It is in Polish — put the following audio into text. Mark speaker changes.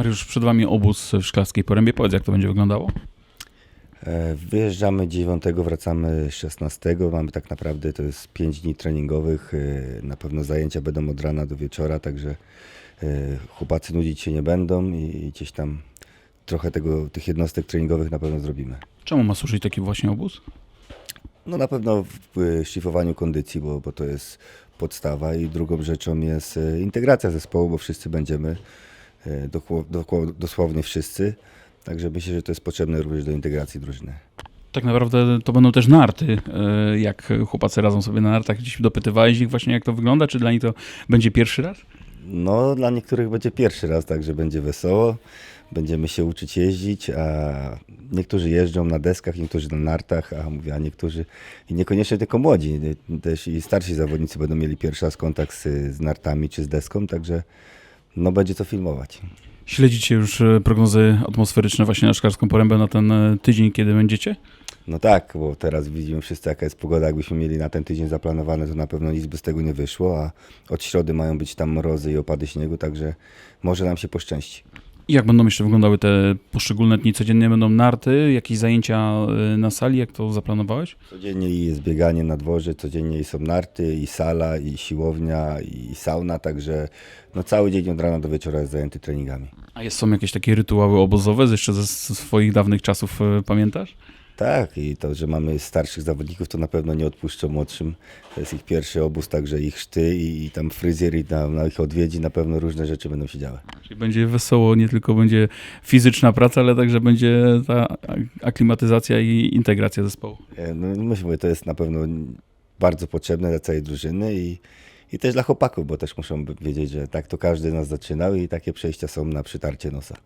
Speaker 1: Mariusz, przed Wami obóz w Szklarskiej Porębie. Powiedz, jak to będzie wyglądało?
Speaker 2: E, Wyjeżdżamy 9, wracamy 16. Mamy tak naprawdę to jest 5 dni treningowych. E, Na pewno zajęcia będą od rana do wieczora, także e, chłopacy nudzić się nie będą i gdzieś tam trochę tego, tych jednostek treningowych na pewno zrobimy.
Speaker 1: Czemu ma służyć taki właśnie obóz?
Speaker 2: No na pewno w szlifowaniu kondycji, bo, bo to jest podstawa i drugą rzeczą jest integracja zespołu, bo wszyscy będziemy, dosłownie wszyscy. Także myślę, że to jest potrzebne również do integracji drużyny.
Speaker 1: Tak naprawdę to będą też narty. E, Jak chłopacy radzą sobie na nartach? Gdzieś dopytywałeś ich właśnie, jak to wygląda? Czy dla nich to będzie pierwszy raz?
Speaker 2: No, dla niektórych będzie pierwszy raz, także będzie wesoło. Będziemy się uczyć jeździć, a niektórzy jeżdżą na deskach, niektórzy na nartach, a mówię, a niektórzy i niekoniecznie tylko młodzi, też i starsi zawodnicy będą mieli pierwszy raz kontakt z, z nartami czy z deską, także no będzie co filmować.
Speaker 1: Śledzicie już e, prognozy atmosferyczne właśnie na Szklarską Porębę na ten e, tydzień, kiedy będziecie?
Speaker 2: No tak, bo teraz widzimy wszyscy jaka jest pogoda, jakbyśmy mieli na ten tydzień zaplanowane, to na pewno nic by z tego nie wyszło, a od środy mają być tam mrozy i opady śniegu, także może nam się poszczęści.
Speaker 1: I jak będą jeszcze wyglądały te poszczególne dni? Codziennie będą narty, jakieś zajęcia e, na sali? Jak to zaplanowałeś?
Speaker 2: Codziennie jest bieganie na dworze, codziennie są narty, i sala, i siłownia, i sauna, także no cały dzień od rana do wieczora jest zajęty treningami.
Speaker 1: A jest, są jakieś takie rytuały obozowe, jeszcze ze swoich dawnych czasów e, pamiętasz?
Speaker 2: Tak, i to, że mamy starszych zawodników, to na pewno nie odpuszczą młodszym. To jest ich pierwszy obóz, także ich szty i, i tam fryzjer i na, na ich odwiedzi na pewno różne rzeczy będą się działy.
Speaker 1: Czyli będzie wesoło, nie tylko będzie fizyczna praca, ale także będzie ta aklimatyzacja i integracja zespołu.
Speaker 2: E, No, myślę, że to jest na pewno bardzo potrzebne dla całej drużyny i, i też dla chłopaków, bo też muszą wiedzieć, że tak to każdy z nas zaczynał i takie przejścia są na przytarcie nosa.